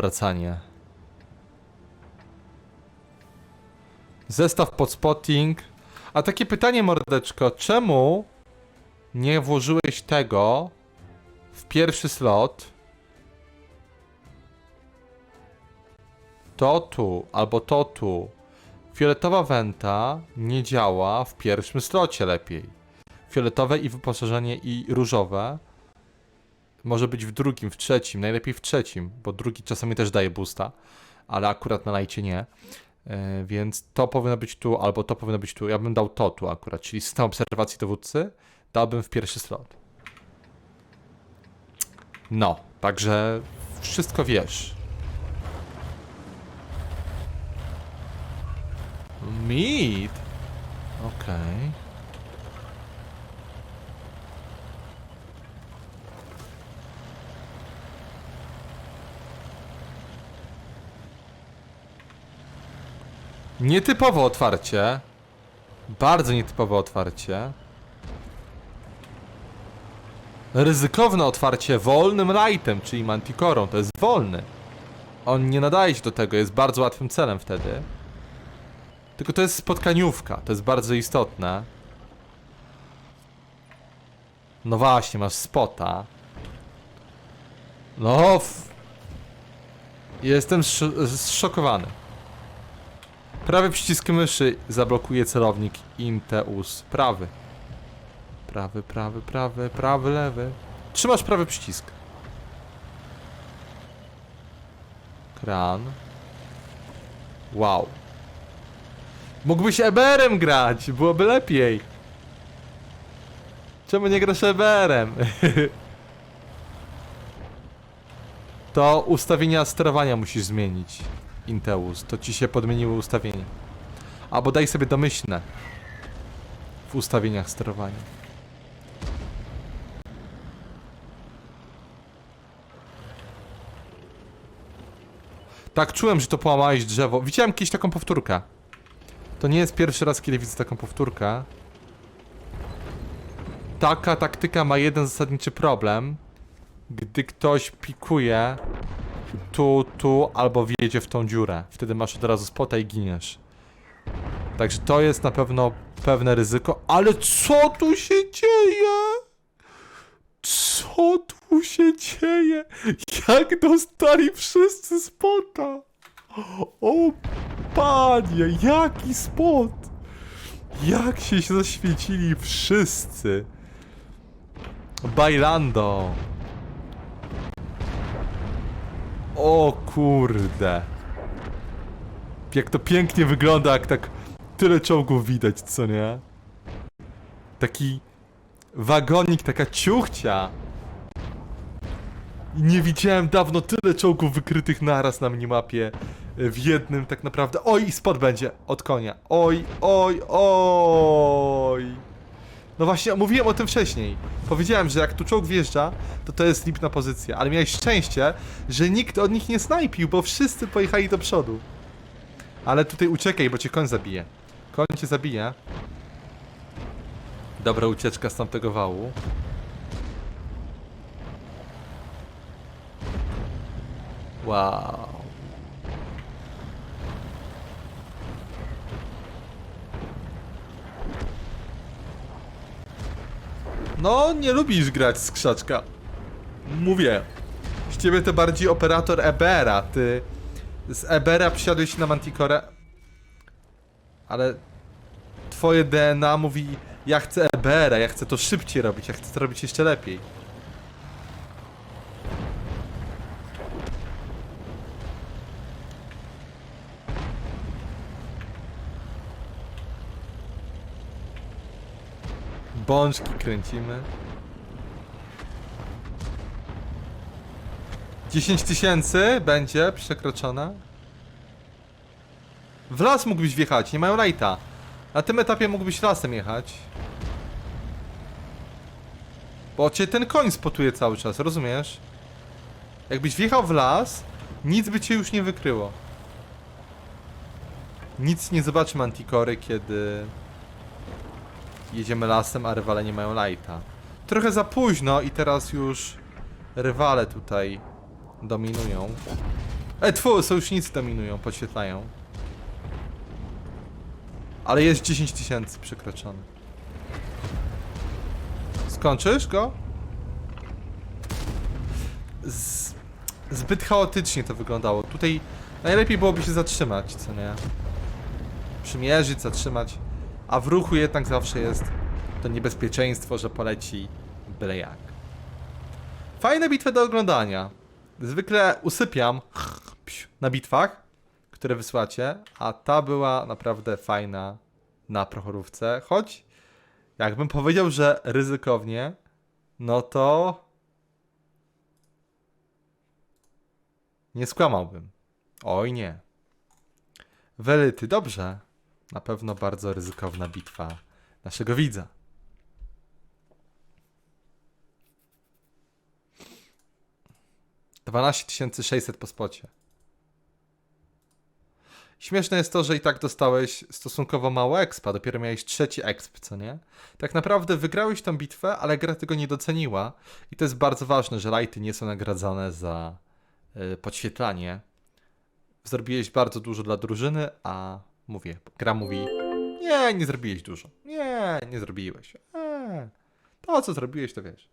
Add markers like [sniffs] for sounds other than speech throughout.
wracanie. Zestaw pod spotting. A takie pytanie, mordeczko, czemu nie włożyłeś tego w pierwszy slot? To tu, albo to tu. Fioletowa wenta nie działa w pierwszym slocie lepiej. Fioletowe i wyposażenie i różowe może być w drugim, w trzecim, najlepiej w trzecim, bo drugi czasami też daje boosta, ale akurat na lajcie nie. E, więc to powinno być tu, albo to powinno być tu. Ja bym dał to tu akurat, czyli system obserwacji dowódcy dałbym w pierwszy slot. No, także wszystko wiesz. Meat? Okej. Nietypowe otwarcie. Bardzo nietypowe otwarcie. Ryzykowne otwarcie wolnym lightem, czyli mantikorą. To jest wolny. On nie nadaje się do tego, jest bardzo łatwym celem wtedy. Tylko to jest spotkaniówka, to jest bardzo istotne. No właśnie, masz spota. No. Jestem sz- zszokowany. Prawy przycisk myszy zablokuje celownik Inteus. Prawy. Prawy, prawy, prawy, prawy, lewy. Trzymasz prawy przycisk. Kran. Wow. Mógłbyś EBR-em grać, byłoby lepiej. Czemu nie grasz EBR-em? [laughs] to ustawienia sterowania musisz zmienić. Inteus, to ci się podmieniły ustawienia. Albo daj sobie domyślne w ustawieniach sterowania. Tak, czułem, że to połamałeś drzewo. Widziałem kiedyś taką powtórkę. To nie jest pierwszy raz, kiedy widzę taką powtórkę. Taka taktyka ma jeden zasadniczy problem. Gdy ktoś pikuje tu, tu, albo wjedzie w tą dziurę. Wtedy masz od razu spota i giniesz. Także to jest na pewno pewne ryzyko. Ale co tu się dzieje? Co tu się dzieje? Jak dostali wszyscy spota? O panie, jaki spot! Jak się zaświecili wszyscy! Bailando! O kurde. Jak to pięknie wygląda, jak tak tyle czołgów widać, co nie? Taki wagonik, taka ciuchcia. Nie widziałem dawno tyle czołgów wykrytych naraz na minimapie e, w jednym tak naprawdę. Oj, i spot będzie od konia. Oj, oj, oj. No właśnie, mówiłem o tym wcześniej. Powiedziałem, że jak tu czołg wjeżdża, to to jest lipna pozycja. Ale miałeś szczęście, że nikt od nich nie snajpił, bo wszyscy pojechali do przodu. Ale tutaj uciekaj, bo cię koń zabije. Koń cię zabije. Dobra ucieczka z tamtego wału. Wow. No, nie lubisz grać z krzaczka. Mówię. Z ciebie to bardziej operator Ebera. Ty z Ebera przysiadłeś na Manticore. Ale twoje DNA mówi ja chcę Ebera, ja chcę to szybciej robić, ja chcę to robić jeszcze lepiej. Bączki kręcimy. 10 tysięcy będzie przekroczone. W las mógłbyś wjechać, nie mają lighta. Na tym etapie mógłbyś lasem jechać. Bo cię ten koń spotuje cały czas, rozumiesz? Jakbyś wjechał w las, nic by cię już nie wykryło. Nic nie zobaczy Manticory, kiedy jedziemy lasem, a rywale nie mają lighta. Trochę za późno i teraz już rywale tutaj dominują. E, tfu, sojusznicy dominują, podświetlają. Ale jest 10 tysięcy przekroczony. Skończysz go? Z... Zbyt chaotycznie to wyglądało. Tutaj najlepiej byłoby się zatrzymać, co nie? Przymierzyć, zatrzymać. A w ruchu jednak zawsze jest to niebezpieczeństwo, że poleci byle jak. Fajne bitwy do oglądania. Zwykle usypiam [sniffs] na bitwach, które wysłacie, a ta była naprawdę fajna na prochorówce. Choć, jakbym powiedział, że ryzykownie, no to nie skłamałbym. Oj nie. Welyty, dobrze. Na pewno bardzo ryzykowna bitwa naszego widza. Dwanaście sześćset po spocie. Śmieszne jest to, że i tak dostałeś stosunkowo mało expa, dopiero miałeś trzeci exp, co nie? Tak naprawdę wygrałeś tą bitwę, ale gra tego nie doceniła i to jest bardzo ważne, że lighty nie są nagradzane za y, podświetlanie. Zrobiłeś bardzo dużo dla drużyny, a mówię, gra mówi nie, nie zrobiłeś dużo. Nie, nie zrobiłeś. Eee, to, co zrobiłeś, to wiesz.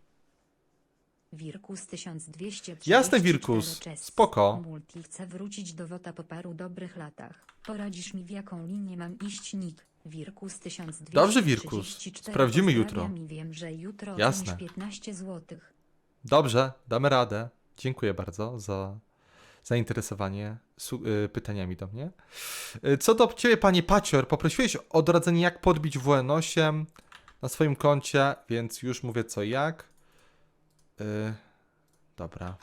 Wirkus 1234 Jasne, Wirkus. Czes. Spoko. Multi chce wrócić do WOTA po paru dobrych latach. Poradzisz mi w jaką linię mam iść nick? Wirkus 1234 Dobrze, Wirkus. Sprawdzimy jutro. Pozdrawiam i wiem, że jutro Jasne. Jasne. 15 zł. Dobrze, damy radę. Dziękuję bardzo za zainteresowanie y, pytaniami do mnie. Y, Co do ciebie, panie Pacior, poprosiłeś o doradzenie, jak podbić WN8 na swoim koncie, więc już mówię co jak. Y, dobra.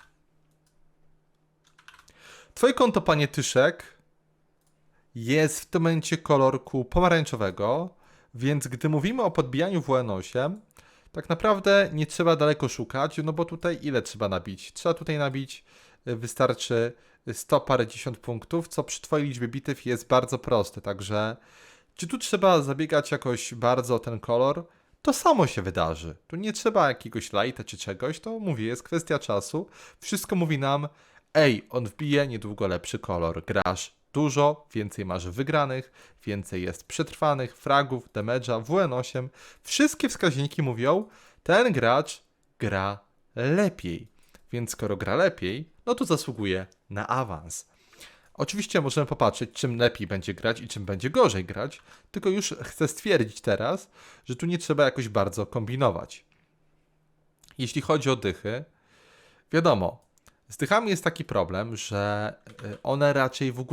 Twoje konto, panie Tyszek, jest w tym momencie kolorku pomarańczowego, więc gdy mówimy o podbijaniu WN8, tak naprawdę nie trzeba daleko szukać, no bo tutaj ile trzeba nabić? Trzeba tutaj nabić, wystarczy 100 parędziesiąt punktów, co przy twojej liczbie bitew jest bardzo proste, także czy tu trzeba zabiegać jakoś bardzo o ten kolor? To samo się wydarzy. Tu nie trzeba jakiegoś lighta czy czegoś, to mówię, jest kwestia czasu. Wszystko mówi nam, ej, on wbije niedługo lepszy kolor, grasz dużo, więcej masz wygranych, więcej jest przetrwanych, fragów, damage'a, WN8. Wszystkie wskaźniki mówią, ten gracz gra lepiej. Więc skoro gra lepiej, no to zasługuje na awans. Oczywiście możemy popatrzeć, czym lepiej będzie grać i czym będzie gorzej grać, tylko już chcę stwierdzić teraz, że tu nie trzeba jakoś bardzo kombinować. Jeśli chodzi o dychy, wiadomo, z dychami jest taki problem, że y, one raczej w ogóle